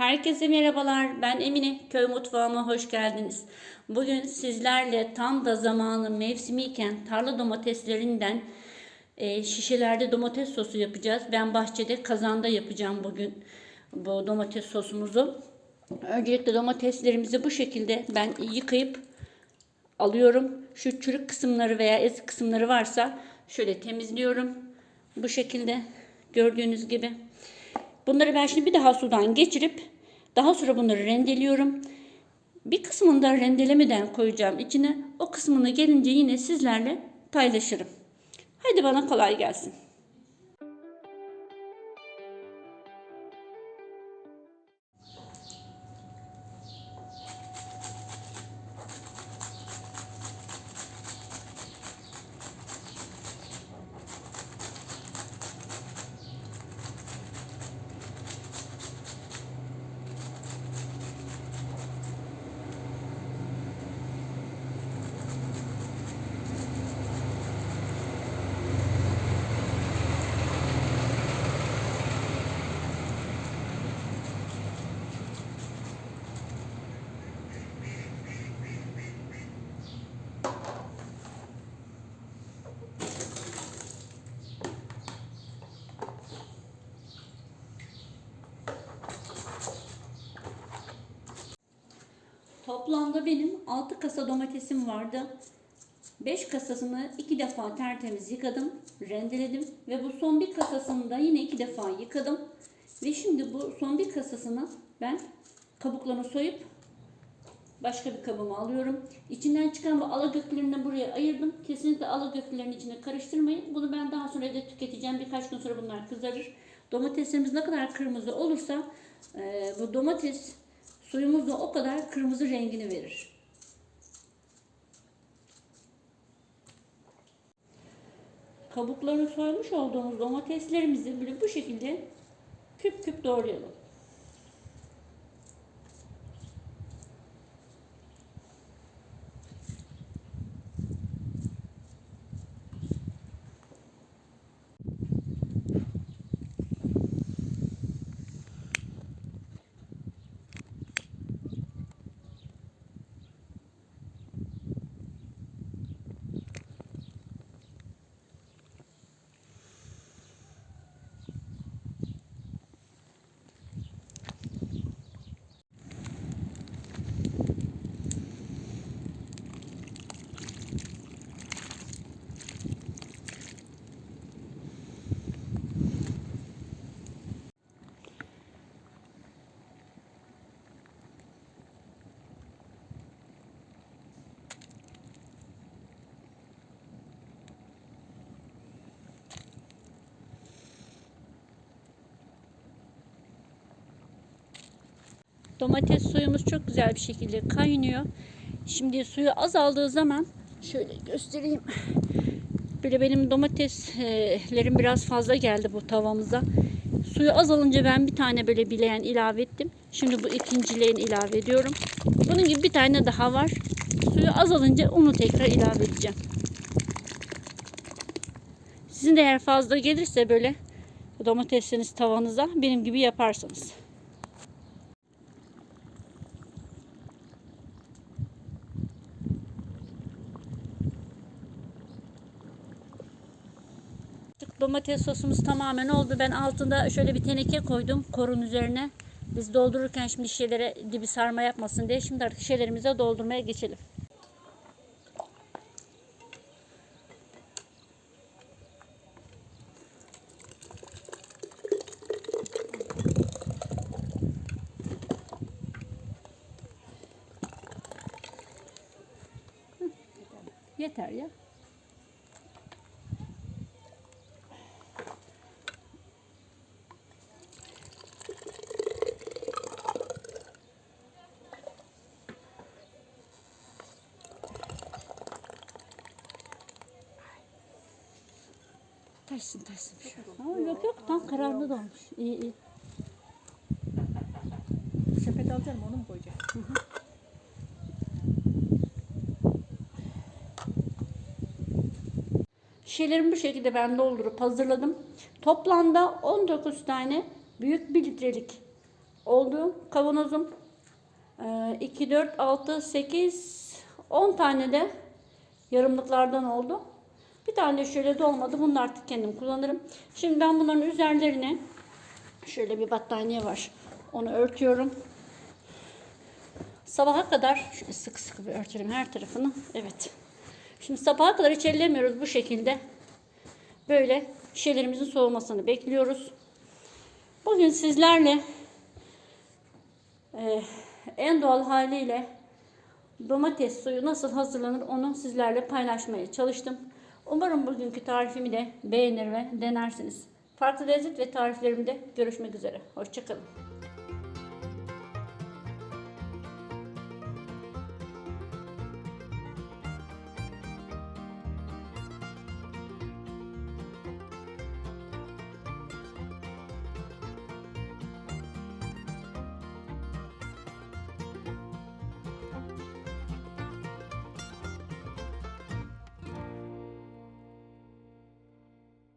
Herkese merhabalar. Ben Emine. Köy mutfağıma hoş geldiniz. Bugün sizlerle tam da zamanı mevsimiyken tarla domateslerinden e, şişelerde domates sosu yapacağız. Ben bahçede kazanda yapacağım bugün bu domates sosumuzu. Öncelikle domateslerimizi bu şekilde ben yıkayıp alıyorum. Şu çürük kısımları veya ezik kısımları varsa şöyle temizliyorum. Bu şekilde gördüğünüz gibi. Bunları ben şimdi bir daha sudan geçirip daha sonra bunları rendeliyorum. Bir kısmını da rendelemeden koyacağım içine. O kısmını gelince yine sizlerle paylaşırım. Hadi bana kolay gelsin. Toplamda benim 6 kasa domatesim vardı. 5 kasasını 2 defa tertemiz yıkadım, rendeledim ve bu son bir kasasını da yine 2 defa yıkadım. Ve şimdi bu son bir kasasını ben kabuklarını soyup başka bir kabıma alıyorum. İçinden çıkan bu alagöklerini buraya ayırdım. Kesinlikle alagöklerin içine karıştırmayın. Bunu ben daha sonra evde tüketeceğim. Birkaç gün sonra bunlar kızarır. Domateslerimiz ne kadar kırmızı olursa e, bu domates suyumuz da o kadar kırmızı rengini verir. Kabuklarını soymuş olduğumuz domateslerimizi böyle bu şekilde küp küp doğrayalım. Domates suyumuz çok güzel bir şekilde kaynıyor. Şimdi suyu azaldığı zaman şöyle göstereyim. Böyle benim domateslerim biraz fazla geldi bu tavamıza. Suyu azalınca ben bir tane böyle bileğen ilave ettim. Şimdi bu ikincileyin ilave ediyorum. Bunun gibi bir tane daha var. Suyu azalınca onu tekrar ilave edeceğim. Sizin de eğer fazla gelirse böyle domatesleriniz tavanıza benim gibi yaparsanız. Domates sosumuz tamamen oldu. Ben altında şöyle bir teneke koydum korun üzerine. Biz doldururken şimdi şişelere dibi sarma yapmasın diye şimdi artık şişelerimize doldurmaya geçelim. Yeter ya. Taşsın taşsın. Aa, yok yok tam kararlı da olmuş. İyi iyi. Sepet alacağım onu mu koyacağım? Şişelerimi bu şekilde ben doldurup hazırladım. Toplamda 19 tane büyük 1 litrelik oldu kavanozum. Ee, 2, 4, 6, 8, 10 tane de yarımlıklardan oldu. Bir tane de şöyle dolmadı. Bunu artık kendim kullanırım. Şimdi ben bunların üzerlerine şöyle bir battaniye var. Onu örtüyorum. Sabaha kadar şöyle sıkı sıkı bir örtelim her tarafını. Evet. Şimdi sabaha kadar hiç ellemiyoruz bu şekilde. Böyle şişelerimizin soğumasını bekliyoruz. Bugün sizlerle e, en doğal haliyle domates suyu nasıl hazırlanır onu sizlerle paylaşmaya çalıştım. Umarım bugünkü tarifimi de beğenir ve denersiniz. Farklı lezzet ve tariflerimde görüşmek üzere. Hoşçakalın.